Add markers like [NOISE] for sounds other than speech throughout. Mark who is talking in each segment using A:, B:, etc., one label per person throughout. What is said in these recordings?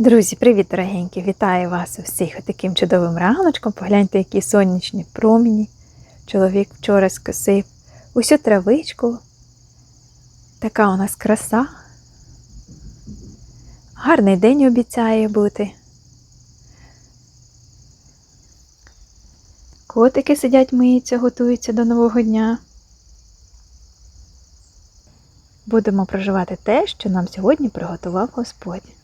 A: Друзі, привіт, дорогенькі! Вітаю вас усіх таким чудовим раночком. Погляньте, які сонячні промені. Чоловік вчора скосив усю травичку. Така у нас краса. Гарний день обіцяє бути. Котики сидять, миються, готуються до нового дня. Будемо проживати те, що нам сьогодні приготував Господь.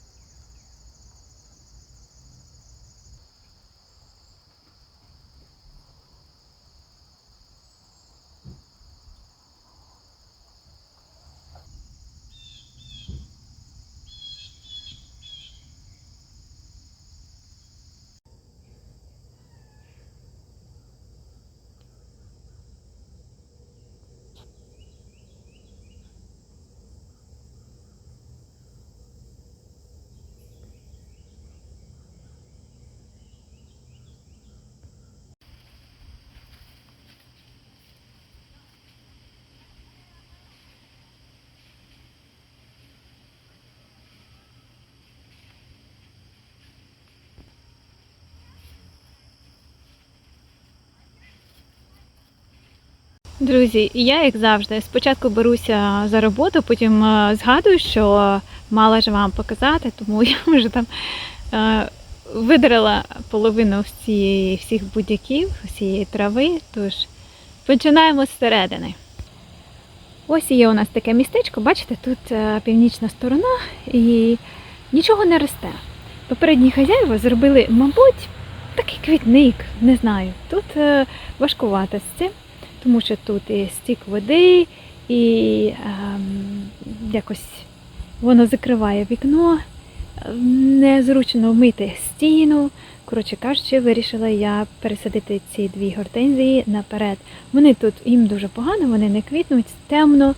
A: Друзі, я, як завжди, спочатку беруся за роботу, потім е, згадую, що мала ж вам показати, тому [LAUGHS] я вже там е, видрила половину всієї, всіх будь-яків, всієї трави. Тож починаємо зсередини. Ось є у нас таке містечко, бачите, тут е, північна сторона і нічого не росте. Попередні хазяїва зробили, мабуть, такий квітник, не знаю. Тут важкувато з цим тому що тут і стік води, і ем, якось воно закриває вікно, незручно вмити стіну. Коротше кажучи, вирішила я пересадити ці дві гортензії наперед. Вони тут їм дуже погано, вони не квітнуть, темно.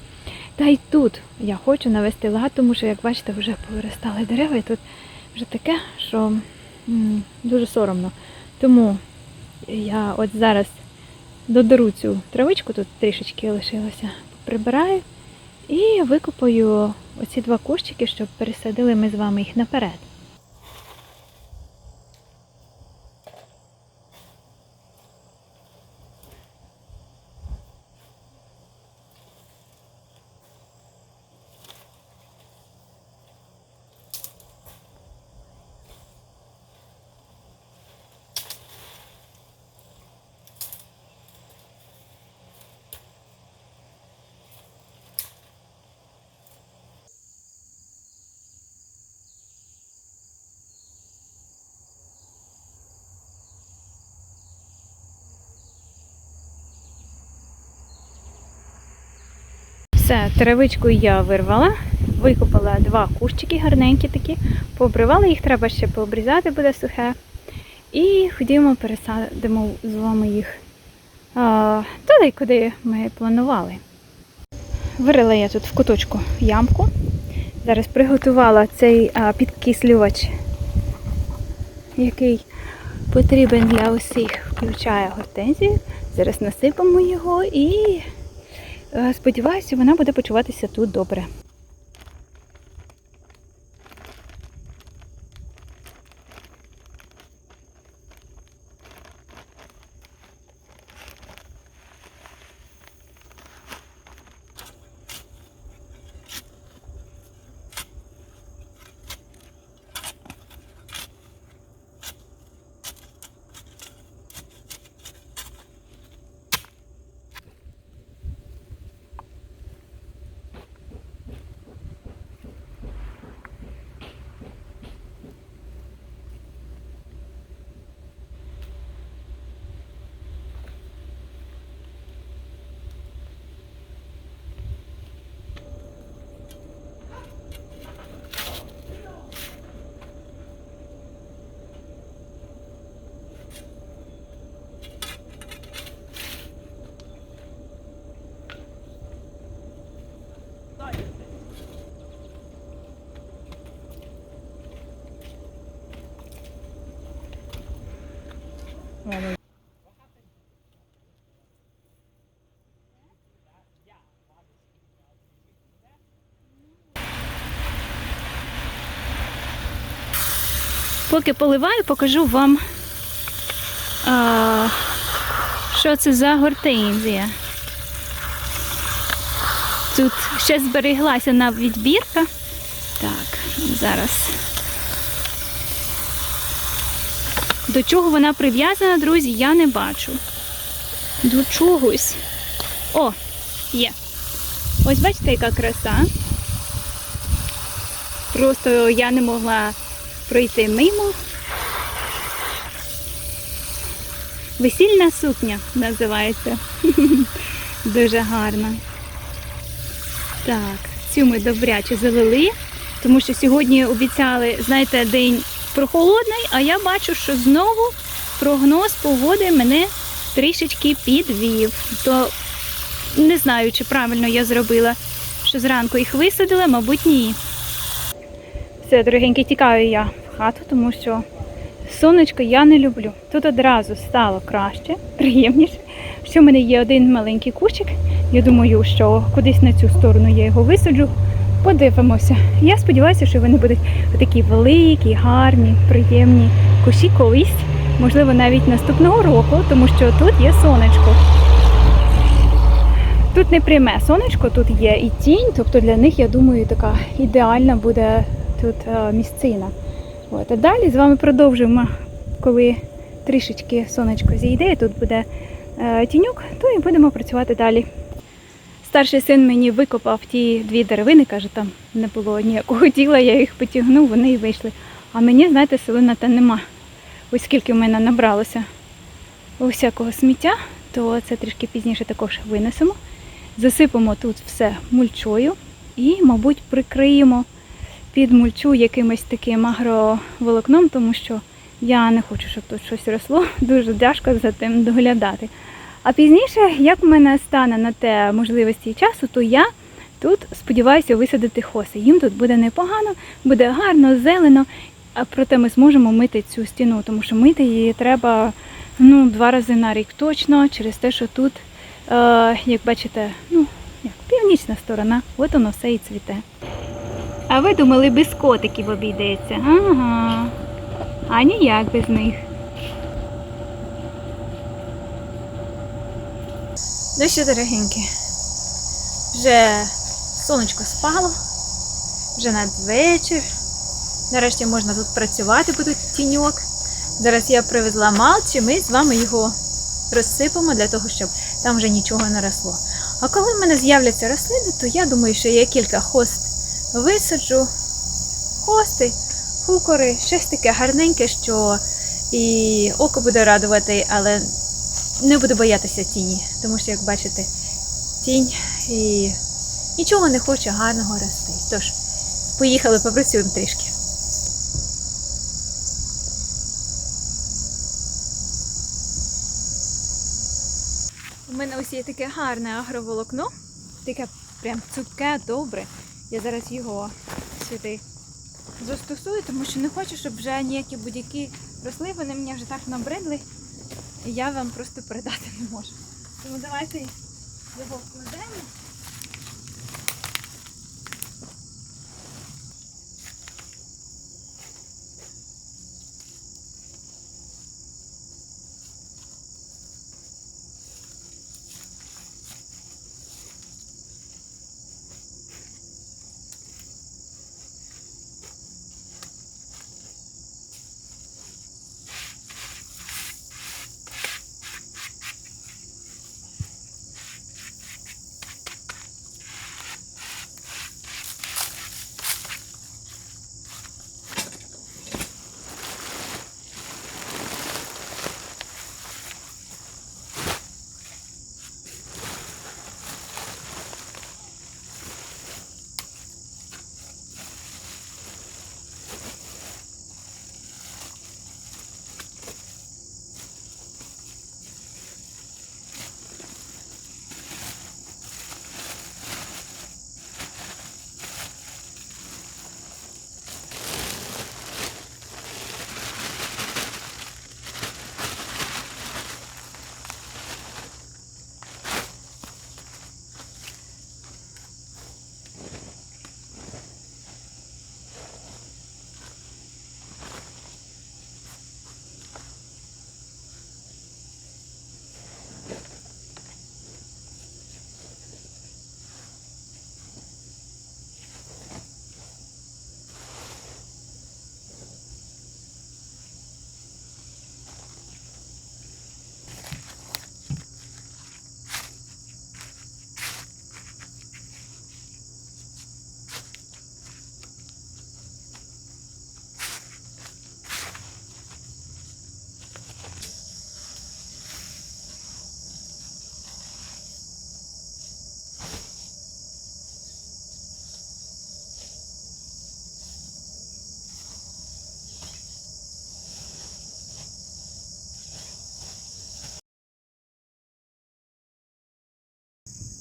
A: Та й тут я хочу навести лад, тому що, як бачите, вже повиростали дерева, і тут вже таке, що м, дуже соромно. Тому я от зараз додеру цю травичку, тут трішечки лишилося, прибираю і викопаю оці два кущики, щоб пересадили ми з вами їх наперед. Все, травичку я вирвала, викопала два кущики гарненькі такі, пообривала їх, треба ще пообрізати, буде сухе. І ходімо, пересадимо з вами їх а, туди, куди ми планували. Вирила я тут в куточку ямку. Зараз приготувала цей а, підкислювач, який потрібен для усіх, включає гортензію. Зараз насипемо його і Сподіваюся, вона буде почуватися тут добре. Поки поливаю, покажу вам, що це за гортензія. Тут ще збереглася навіть бірка. Так, зараз. До чого вона прив'язана, друзі, я не бачу. До чогось. О, є. Ось бачите, яка краса. Просто я не могла пройти мимо. Весільна сукня називається. [LAUGHS] Дуже гарна. Так, цю ми добряче залили, тому що сьогодні обіцяли, знаєте, день прохолодний, а я бачу, що знову прогноз погоди мене трішечки підвів. То не знаю, чи правильно я зробила, що зранку їх висадила, мабуть, ні. Все, дорогенькі, тікаю я в хату, тому що сонечко я не люблю. Тут одразу стало краще, приємніше. Що в мене є один маленький кущик. Я думаю, що кудись на цю сторону я його висаджу. Подивимося. Я сподіваюся, що вони будуть такі великі, гарні, приємні кущі колись, можливо, навіть наступного року, тому що тут є сонечко. Тут не пряме сонечко, тут є і тінь, тобто для них, я думаю, така ідеальна буде тут е, місцина. От. А далі з вами продовжимо, коли трішечки сонечко зійде, тут буде е, тіньок, то і будемо працювати далі. Старший син мені викопав ті дві деревини, каже, там не було ніякого [LAUGHS] діла, я їх потягнув, вони і вийшли. А мені, знаєте, сили та нема. Ось скільки в мене набралося усякого сміття, то це трішки пізніше також винесемо. Засипемо тут все мульчою і, мабуть, прикриємо під мульчу якимось таким агроволокном, тому що я не хочу, щоб тут щось росло. [LAUGHS] Дуже тяжко за тим доглядати. А пізніше, як в мене стане на те можливості часу, то я тут сподіваюся висадити хоси. Їм тут буде непогано, буде гарно, зелено, а проте ми зможемо мити цю стіну, тому що мити її треба ну, два рази на рік точно, через те, що тут, е, як бачите, ну, як північна сторона, от воно все і цвіте. А ви думали, без котиків обійдеться? Ага. А ніяк без них. Ну що, дорогенькі, вже сонечко спало, вже надвечір. Нарешті можна тут працювати, бо тіньок. Зараз я привезла малч, і ми з вами його розсипемо для того, щоб там вже нічого не росло. А коли в мене з'являться рослини, то я думаю, що я кілька хост висаджу, хости, хукори, щось таке гарненьке, що і око буде радувати, але не буду боятися тіні, тому що, як бачите, тінь і нічого не хоче гарного рости. Тож, поїхали, попрацюємо трішки. У мене ось є таке гарне агроволокно, таке прям цупке, добре. Я зараз його сюди застосую, тому що не хочу, щоб вже ніякі будь-які росли, вони мені вже так набридли, я вам просто передати не можу. Тому давайте його вкладемо.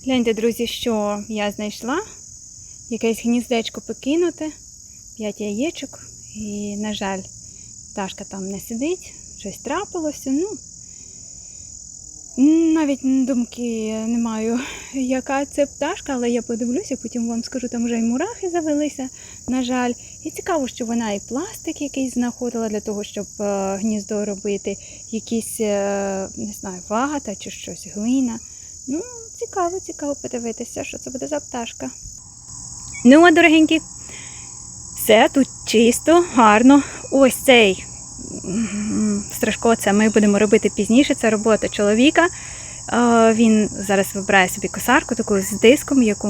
A: Гляньте, друзі, що я знайшла. Якесь гніздечко покинуте, п'ять яєчок. І, на жаль, пташка там не сидить, щось трапилося. Ну, навіть думки не маю, яка це пташка, але я подивлюся, потім вам скажу, там вже й мурахи завелися, на жаль. І цікаво, що вона і пластик якийсь знаходила для того, щоб е, гніздо робити, якісь, е, не знаю, вата чи щось, глина. Ну, цікаво, цікаво подивитися, що це буде за пташка. Ну, а дорогенькі, все тут чисто, гарно. Ось цей страшко, це ми будемо робити пізніше. Це робота чоловіка. Він зараз вибирає собі косарку таку з диском, яку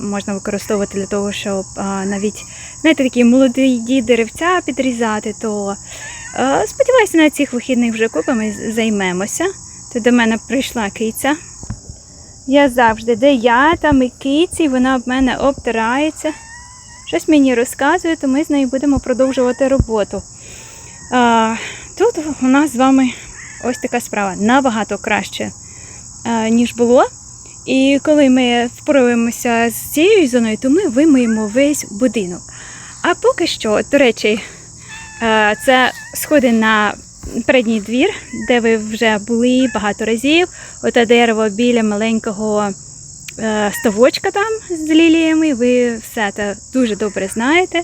A: можна використовувати для того, щоб навіть знаєте, такі молоді деревця підрізати. То сподіваюся, на цих вихідних вже купимо і займемося. То до мене прийшла киця. Я завжди, де я, там і киці, вона в мене обтирається. Щось мені розказує, то ми з нею будемо продовжувати роботу. А, тут у нас з вами ось така справа набагато краще, ніж було. І коли ми впораємося з цією зоною, то ми вимиємо весь будинок. А поки що, до речі, це сходи на передній двір, де ви вже були багато разів. Оте дерево біля маленького е, ставочка там з ліліями. Ви все це дуже добре знаєте.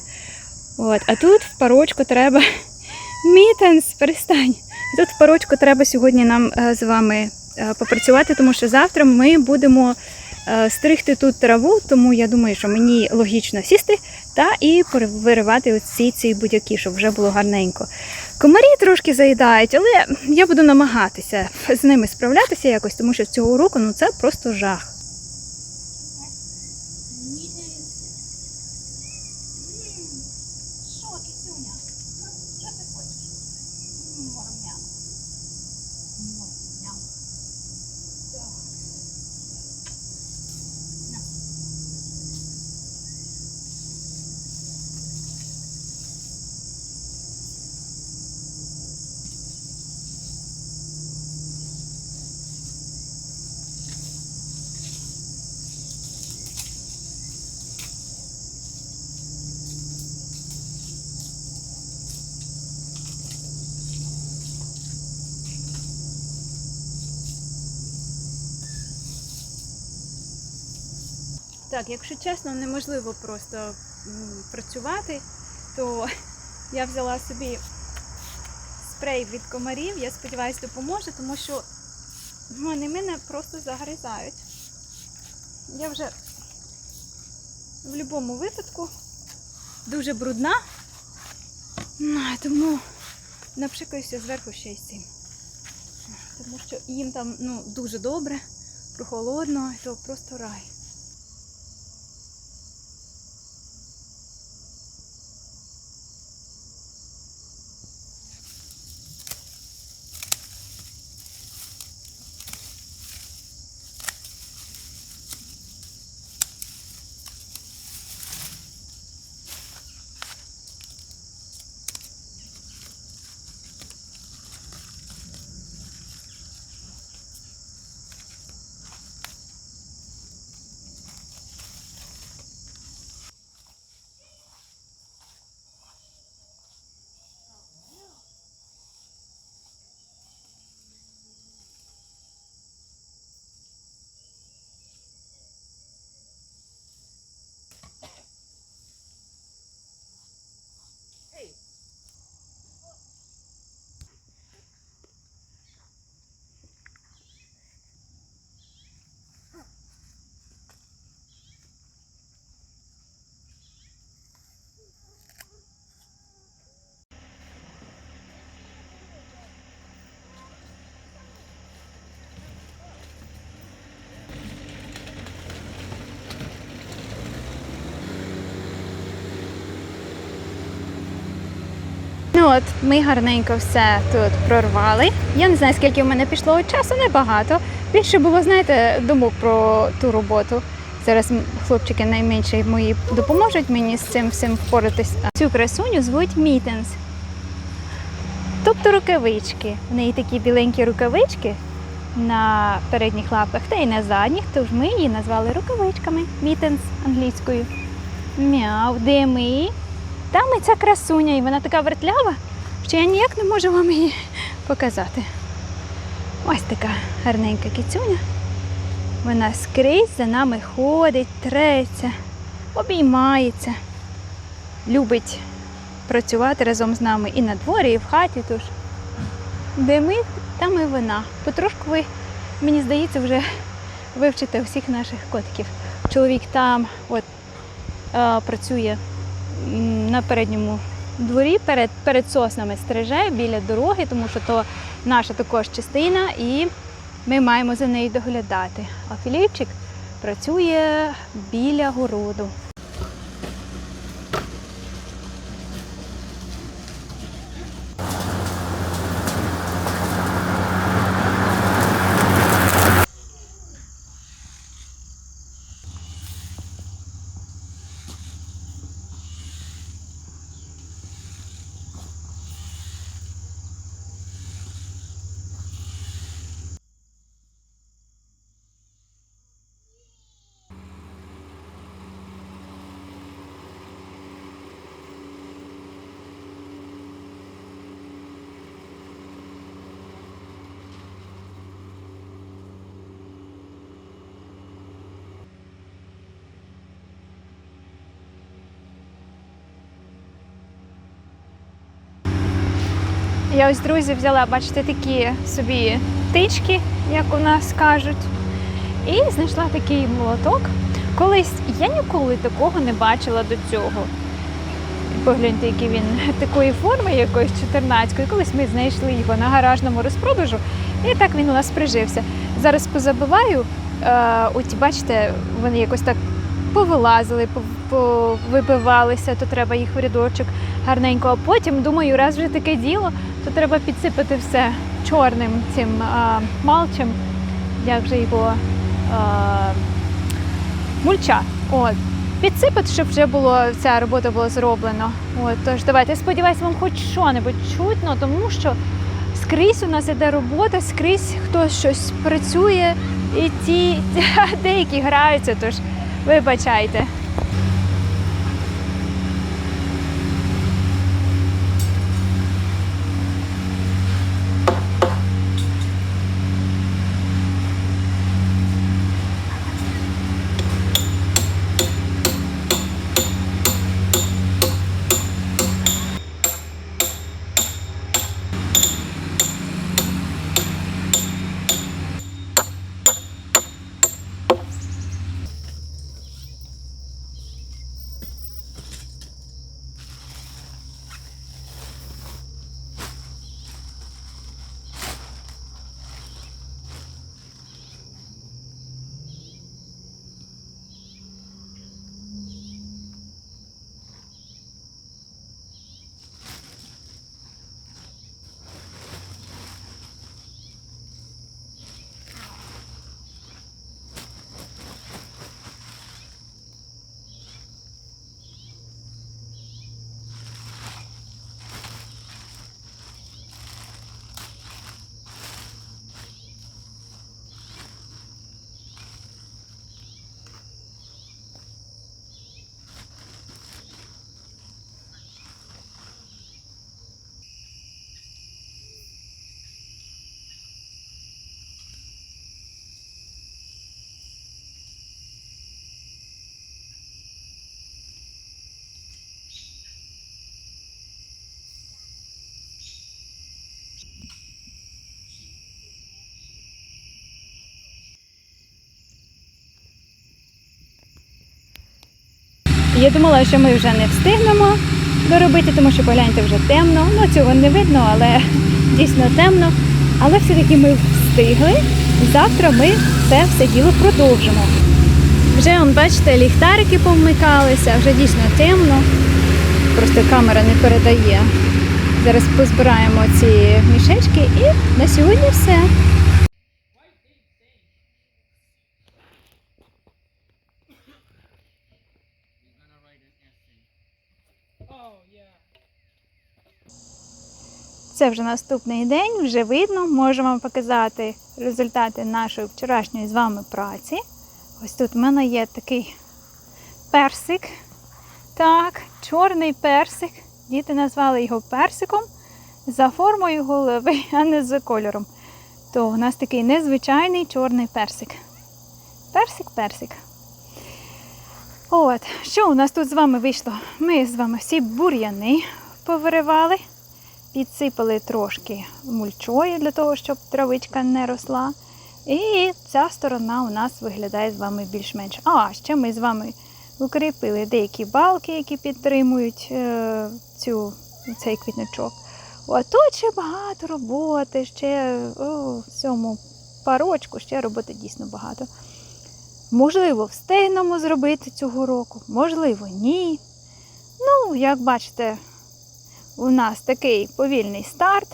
A: От. А тут в парочку треба. [LAUGHS] Мітенс, перестань. Тут в парочку треба сьогодні нам е, з вами е, попрацювати, тому що завтра ми будемо стригти тут траву, тому я думаю, що мені логічно сісти та і виривати оці ці будь-які, щоб вже було гарненько. Комарі трошки заїдають, але я буду намагатися з ними справлятися якось, тому що цього року ну це просто жах. Так, якщо чесно, неможливо просто працювати, то [LAUGHS] я взяла собі спрей від комарів. Я сподіваюся, допоможе, тому що вони мене просто загризають. Я вже в будь-якому випадку дуже брудна, Ну, тому напшикаюся зверху ще й цим. Тому що їм там ну, дуже добре, прохолодно, то просто рай. Ну от, ми гарненько все тут прорвали. Я не знаю, скільки в мене пішло часу, небагато. Більше було, знаєте, думок про ту роботу. Зараз хлопчики найменші мої допоможуть мені з цим всім впоратись. Цю красуню звуть Мітенс. Тобто рукавички. В неї такі біленькі рукавички. на передніх лапках та й на задніх, тож ми її назвали рукавичками. Мітенс англійською. Мяу, де ми? Там і ця красуня, і вона така вертлява, що я ніяк не можу вам її показати. Ось така гарненька кицюня. Вона скрізь за нами ходить, треться, обіймається, любить працювати разом з нами і на дворі, і в хаті. Тож де ми, там і вона. Потрошку ви, мені здається, вже вивчите всіх наших котиків. Чоловік там от, е, працює на передньому дворі, перед, перед соснами стриже біля дороги, тому що то наша також частина, і ми маємо за нею доглядати. А Філіпчик працює біля городу. Я ось друзі взяла, бачите, такі собі тички, як у нас кажуть, і знайшла такий молоток. Колись я ніколи такого не бачила до цього. Погляньте, який він [LAUGHS] такої форми, якоїсь чотирнацької. Колись ми знайшли його на гаражному розпродажу, і так він у нас прижився. Зараз позабиваю, е, оті, бачите, вони якось так повилазили, пов- повибивалися, то треба їх в рядочок гарненько. А потім, думаю, раз вже таке діло, то треба підсипати все чорним цим а, малчем, як же його а, мульча. От. Підсипати, щоб вже було ця робота була зроблена. От, тож давайте, сподіваюся, вам хоч що-небудь чутно, тому що скрізь у нас іде робота, скрізь хтось щось працює, і ті [LAUGHS] деякі граються, тож вибачайте. Я думала, що ми вже не встигнемо доробити, тому що погляньте вже темно. Ну цього не видно, але [LAUGHS] дійсно темно. Але все-таки ми встигли. Завтра ми це все діло продовжимо. Вже, он, бачите, ліхтарики повмикалися, вже дійсно темно. Просто камера не передає. Зараз позбираємо ці мішечки і на сьогодні все. Це вже наступний день, вже видно. Можу вам показати результати нашої вчорашньої з вами праці. Ось тут в мене є такий персик. Так, чорний персик. Діти назвали його персиком за формою голови, [LAUGHS] а не за кольором. То у нас такий незвичайний чорний персик. Персик-персик. От, що у нас тут з вами вийшло? Ми з вами всі бур'яни повиривали, підсипали трошки мульчою для того, щоб травичка не росла. І ця сторона у нас виглядає з вами більш-менш. А, ще ми з вами укріпили деякі балки, які підтримують е, цю, цей квітничок. А тут ще багато роботи, ще о, в цьому парочку ще роботи дійсно багато. Можливо, встигнемо зробити цього року, можливо, ні. Ну, як бачите, у нас такий повільний старт.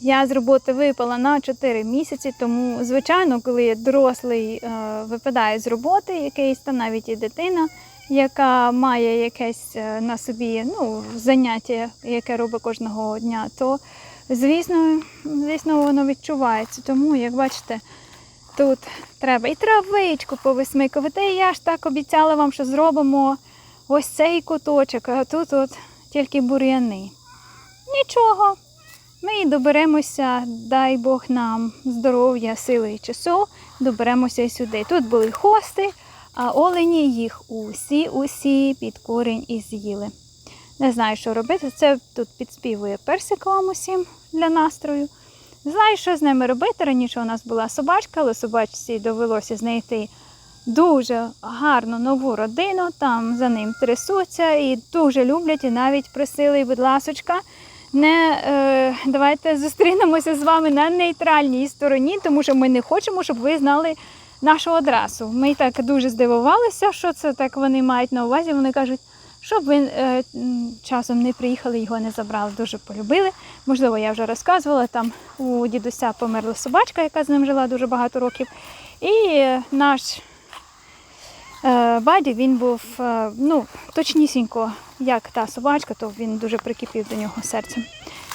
A: Я з роботи випала на 4 місяці, тому, звичайно, коли дорослий е, випадає з роботи, якийсь там навіть і дитина, яка має якесь е, на собі ну, заняття, яке робить кожного дня, то звісно, звісно, воно відчувається. Тому, як бачите, тут треба і травичку повисмикувати. І я ж так обіцяла вам, що зробимо ось цей куточок, а тут от тільки бур'яни. Нічого. Ми доберемося, дай Бог нам здоров'я, сили і часу, доберемося і сюди. Тут були хости, а олені їх усі-усі під корінь і з'їли. Не знаю, що робити. Це тут підспівує персик вам усім для настрою. Знаю, що з ними робити. Раніше у нас була собачка, але собачці довелося знайти дуже гарну нову родину. Там за ним трясуться і дуже люблять, і навіть просили, будь ласочка, не е, давайте зустрінемося з вами на нейтральній стороні, тому що ми не хочемо, щоб ви знали нашу адресу. Ми так дуже здивувалися, що це так вони мають на увазі. Вони кажуть, щоб ви е, часом не приїхали, його не забрали, дуже полюбили. Можливо, я вже розказувала, там у дідуся померла собачка, яка з ним жила дуже багато років. І е, наш Баді він був е, ну, точнісінько, як та собачка, то він дуже прикипів до нього серцем.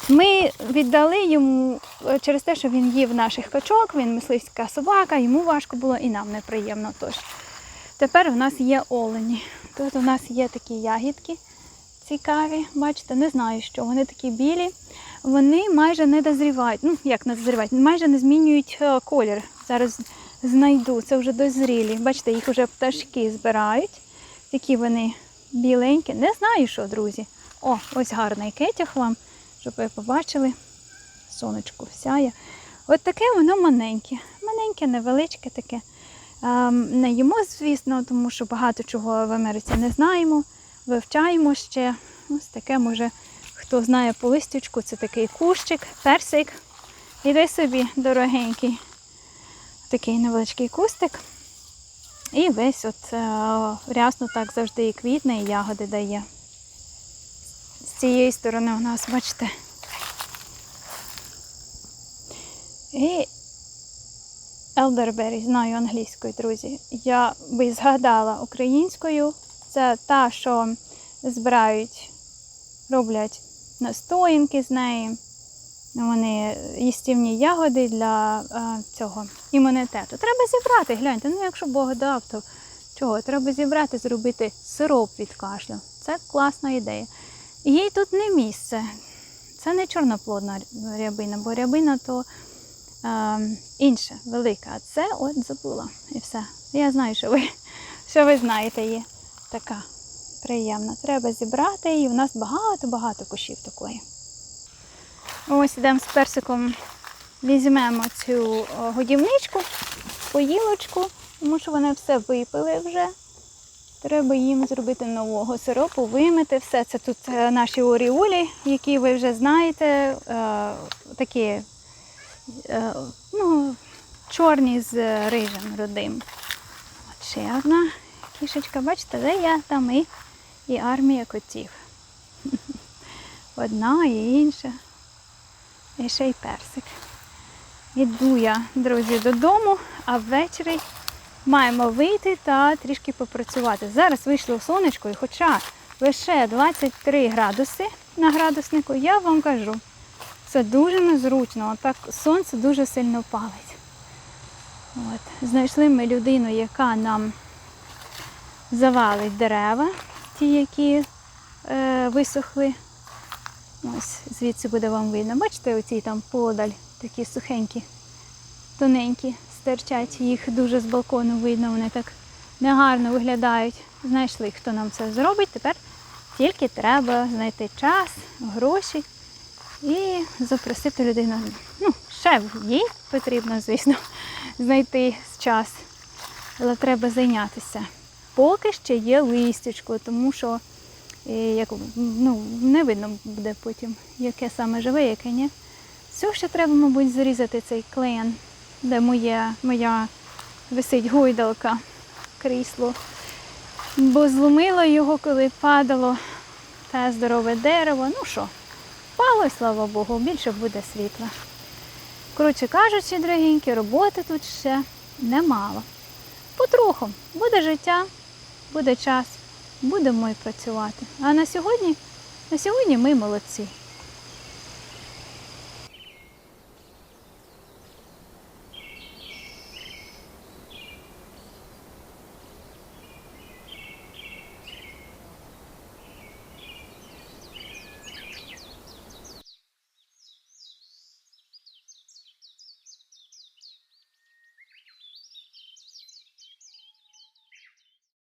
A: Ми віддали йому е, через те, що він їв наших качок, він мисливська собака, йому важко було і нам неприємно. Тож тепер у нас є олені. Тут у нас є такі ягідки цікаві. Бачите, не знаю, що вони такі білі. Вони майже не дозрівають. Ну, як не дозрівають, майже не змінюють е, колір. Зараз знайду, це вже дозрілі. Бачите, їх вже пташки збирають. Такі вони біленькі. Не знаю, що, друзі. О, ось гарний кетяг вам, щоб ви побачили. Сонечко сяє. От таке воно маленьке. Маленьке, невеличке таке. Не їмо, звісно, тому що багато чого в Америці не знаємо. Вивчаємо ще. Ось таке може, хто знає по листячку, це такий кущик, персик. Іди собі, дорогенький. Такий невеличкий кустик. І весь от е, рясно так завжди і квітне, і ягоди дає. З цієї сторони у нас, бачите. І Elderberry, знаю англійською, друзі. Я би згадала українською. Це та, що збирають, роблять настоянки з неї. Вони їстівні ягоди для е, цього імунітету. Треба зібрати, гляньте, ну якщо Бог дав, то чого? Треба зібрати, зробити сироп від кашлю. Це класна ідея. Їй тут не місце. Це не чорноплодна рябина, бо рябина то е, інша, велика. А це от забула. І все. Я знаю, що ви, що ви знаєте, є така приємна. Треба зібрати її. У нас багато-багато кущів такої. Ось ідемо з персиком, візьмемо цю годівничку, поїлочку, тому що вони все випили вже. Треба їм зробити нового сиропу, вимити все. Це тут е, наші оріолі, які ви вже знаєте, е, такі е, ну, чорні з рижем рудим. От ще одна кішечка, бачите, де я там і, і армія котів. [LAUGHS] Одна і інша. І ще й персик. Іду я, друзі, додому, а ввечері маємо вийти та трішки попрацювати. Зараз вийшло сонечко, і хоча лише 23 градуси на градуснику, я вам кажу, Це дуже незручно. Отак сонце дуже сильно палить. От. Знайшли ми людину, яка нам завалить дерева, ті, які е, висохли. Ось звідси буде вам видно. Бачите, оці там подаль, такі сухенькі, тоненькі, стирчать. Їх дуже з балкону видно, вони так негарно виглядають. Знайшли, хто нам це зробить. Тепер тільки треба знайти час, гроші і запросити людину. Ну, ще їй потрібно, звісно, знайти час. Але треба зайнятися. Поки ще є листячко, тому що і як, ну, не видно буде потім, яке саме живе, яке ні. Все ще треба, мабуть, зарізати цей клен, де моя, моя висить гойдалка, крісло. Бо зломило його, коли падало те здорове дерево. Ну що, впало, слава Богу, більше буде світла. Коротше кажучи, дорогенькі, роботи тут ще немало. Потроху буде життя, буде час, будемо і працювати. А на сьогодні, на сьогодні ми молодці.